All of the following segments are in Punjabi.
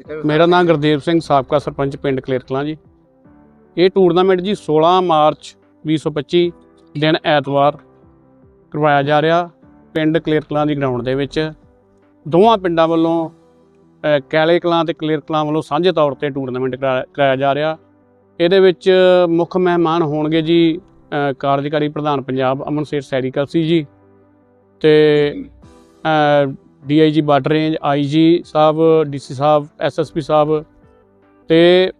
ਮੇਰਾ ਨਾਮ ਗੁਰਦੇਵ ਸਿੰਘ, ਸਾਬਕਾ ਸਰਪੰਚ ਪਿੰਡ ਕਲੇਰਕਲਾਂ ਜੀ। ਇਹ ਟੂਰਨਾਮੈਂਟ ਜੀ 16 ਮਾਰਚ 2025 ਦਿਨ ਐਤਵਾਰ ਕਰਵਾਇਆ ਜਾ ਰਿਹਾ ਪਿੰਡ ਕਲੇਰਕਲਾਂ ਦੀ ਗਰਾਊਂਡ ਦੇ ਵਿੱਚ। ਦੋਵਾਂ ਪਿੰਡਾਂ ਵੱਲੋਂ ਕੈਲੇ ਕਲਾਂ ਤੇ ਕਲੇਰਕਲਾਂ ਵੱਲੋਂ ਸਾਂਝੇ ਤੌਰ ਤੇ ਟੂਰਨਾਮੈਂਟ ਕਰਾਇਆ ਜਾ ਰਿਹਾ। ਇਹਦੇ ਵਿੱਚ ਮੁੱਖ ਮਹਿਮਾਨ ਹੋਣਗੇ ਜੀ ਕਾਰਜਕਾਰੀ ਪ੍ਰਧਾਨ ਪੰਜਾਬ ਅਮਨ ਸੇਠ ਸੈਰੀਕਲਸੀ ਜੀ ਤੇ ਡੀਆਈਜੀ ਬਾਰਡਰ ਰੇਂਜ ਆਈਜੀ ਸਾਹਿਬ, ਡੀਸੀ ਸਾਹਿਬ ਐਸਐਸਪੀ ਸਾਹਿਬ ਤੇ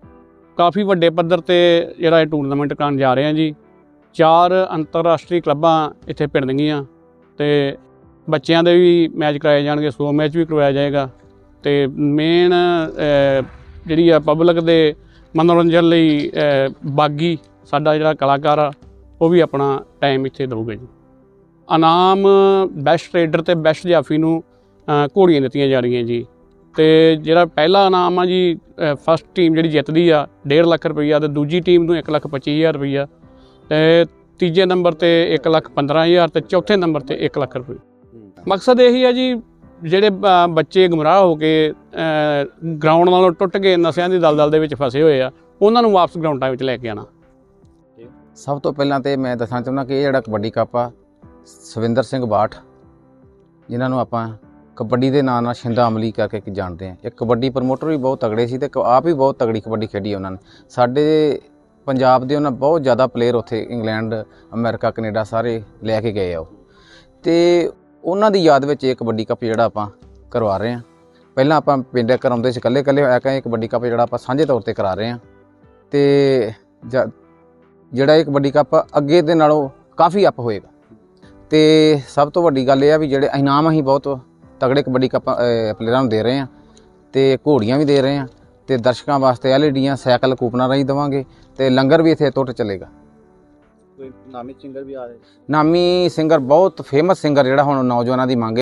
ਕਾਫੀ ਵੱਡੇ ਪੱਧਰ ਤੇ ਜਿਹੜਾ ਇਹ ਟੂਰਨਾਮੈਂਟ ਕਰਨ ਜਾ ਰਹੇ ਹਾਂ ਜੀ। ਚਾਰ ਅੰਤਰਰਾਸ਼ਟਰੀ ਕਲੱਬਾਂ ਇੱਥੇ ਪਿੰਡਣਗੀਆਂ ਤੇ ਬੱਚਿਆਂ ਦੇ ਵੀ ਮੈਚ ਕਰਾਏ ਜਾਣਗੇ, ਸੋ ਮੈਚ ਵੀ ਕਰਵਾਇਆ ਜਾਏਗਾ ਤੇ ਮੇਨ ਜਿਹੜੀ ਆ ਪਬਲਿਕ ਦੇ ਮਨੋਰੰਜਨ ਲਈ ਬਾਗੀ ਸਾਡਾ ਜਿਹੜਾ ਕਲਾਕਾਰ ਆ, ਉਹ ਵੀ ਆਪਣਾ ਟਾਈਮ ਇੱਥੇ ਦਊਗਾ ਜੀ। ਇਨਾਮ ਬੈਸਟ ਰੇਡਰ ਤੇ ਬੈਸਟ ਜਾਫੀ ਨੂੰ ਘੋੜੀਆਂ ਦਿੱਤੀਆਂ ਜਾ ਰਹੀਆਂ ਜੀ। ਤੇ ਜਿਹੜਾ ਪਹਿਲਾ ਇਨਾਮ ਆ ਜੀ ਫਸਟ ਟੀਮ ਜਿਹੜੀ ਜਿੱਤਦੀ ਆ 1.5 ਲੱਖ ਰੁਪਈਆ ਤੇ ਦੂਜੀ ਟੀਮ ਨੂੰ 1 ਲੱਖ 25000 ਰੁਪਈਆ। ਤੇ ਤੀਜੇ ਨੰਬਰ ਤੇ 1 ਲੱਖ 15000 ਤੇ ਚੌਥੇ ਨੰਬਰ ਤੇ 1 ਲੱਖ ਰੁਪਏ ਮਕਸਦ ਇਹੀ ਆ ਜੀ, ਜਿਹੜੇ ਬੱਚੇ ਗੁੰਮਰਾਹ ਹੋ ਕੇ ਗਰਾਊਂਡ ਨਾਲੋਂ ਟੁੱਟ ਕੇ ਨਸ਼ਿਆਂ ਦੀ ਦਲਦਲ ਦੇ ਵਿੱਚ ਫਸੇ ਹੋਏ ਆ, ਉਹਨਾਂ ਨੂੰ ਵਾਪਸ ਗਰਾਊਂਡਾਂ ਵਿੱਚ ਲੈ ਕੇ ਆਣਾ ਸਭ ਤੋਂ ਪਹਿਲਾਂ ਤੇ ਮੈਂ ਦੱਸਣਾ ਚਾਹੁੰਦਾ ਕਿ ਇਹ ਜਿਹੜਾ ਕਬੱਡੀ ਕੱਪ ਆ, ਸਵਿੰਦਰ ਸਿੰਘ ਬਾਠ, ਜਿਨ੍ਹਾਂ ਨੂੰ ਆਪਾਂ ਕਬੱਡੀ ਦੇ ਨਾਂ ਨਾਲ ਸ਼ਿੰਦਾ ਅਮਲੀ ਕਰਕੇ ਕਿ ਜਾਣਦੇ ਆ। ਇਹ ਕਬੱਡੀ ਪ੍ਰਮੋਟਰ ਵੀ ਬਹੁਤ ਤਗੜੇ ਸੀ ਤੇ ਕ- ਆਪ ਵੀ ਬਹੁਤ ਤਗੜੀ ਕਬੱਡੀ ਖੇਡੀ ਉਹਨਾਂ ਨੇ। ਸਾਡੇ ਪੰਜਾਬ ਦੇ ਉਹਨਾਂ ਬਹੁਤ ਜ਼ਿਆਦਾ ਪਲੇਅਰ ਉੱਥੇ ਇੰਗਲੈਂਡ, ਅਮਰੀਕਾ, ਕੈਨੇਡਾ ਸਾਰੇ ਲੈ ਕੇ ਗਏ ਆ ਉਹ। ਤੇ ਉਹਨਾਂ ਦੀ ਯਾਦ ਵਿੱਚ ਇਹ ਕਬੱਡੀ ਕੱਪ ਜਿਹੜਾ ਆਪਾਂ ਕਰਵਾ ਰਹੇ ਆ। ਪਹਿਲਾਂ ਆਪਾਂ ਪਿੰਡ ਕਰਾਉਂਦੇ ਸੀ ਇਕੱਲੇ ਇਕੱਲੇ ਹੋਇਆ ਕਿ ਕਬੱਡੀ ਕੱਪ ਜਿਹੜਾ ਆਪਾਂ ਸਾਂਝੇ ਤੌਰ ਤੇ ਕਰਾ ਰਹੇ ਆ। ਤੇ ਜਿਹੜਾ ਇਹ ਕਬੱਡੀ ਕੱਪ ਅੱਗੇ ਦੇ ਨਾਲੋਂ ਕਾਫੀ ਅਪ ਹੋਏਗਾ। ਤੇ ਸਭ ਤੋਂ ਵੱਡੀ ਗੱਲ ਇਹ ਆ ਵੀ ਜਿਹੜੇ ਇਨਾਮ ਅਸੀਂ ਬਹੁਤ ਤਗੜੇ ਕਬੱਡੀ ਕੱਪ ਪਲੇਅਰਾਂ ਨੂੰ ਦੇ ਰਹੇ ਆ ਤੇ ਘੋੜੀਆਂ ਵੀ ਦੇ ਰਹੇ ਆ ਤੇ ਦਰਸ਼ਕਾਂ ਵਾਸਤੇ ਐਲਈਡੀਆਂ ਸਾਈਕਲ ਕੂਪਨਾਂ ਰਾਹੀਂ ਦੇਵਾਂਗੇ ਤੇ ਲੰਗਰ ਵੀ ਇੱਥੇ ਟੁੱਟ ਚੱਲੇਗਾ। ਕੋਈ ਨਾਮੀ ਸਿੰਗਰ ਵੀ ਆ ਰਹੇ? ਨਾਮੀ ਸਿੰਗਰ ਬਹੁਤ ਫੇਮਸ ਸਿੰਗਰ ਜਿਹੜਾ ਹੁਣ ਨੌਜਵਾਨਾਂ ਦੀ ਮੰਗ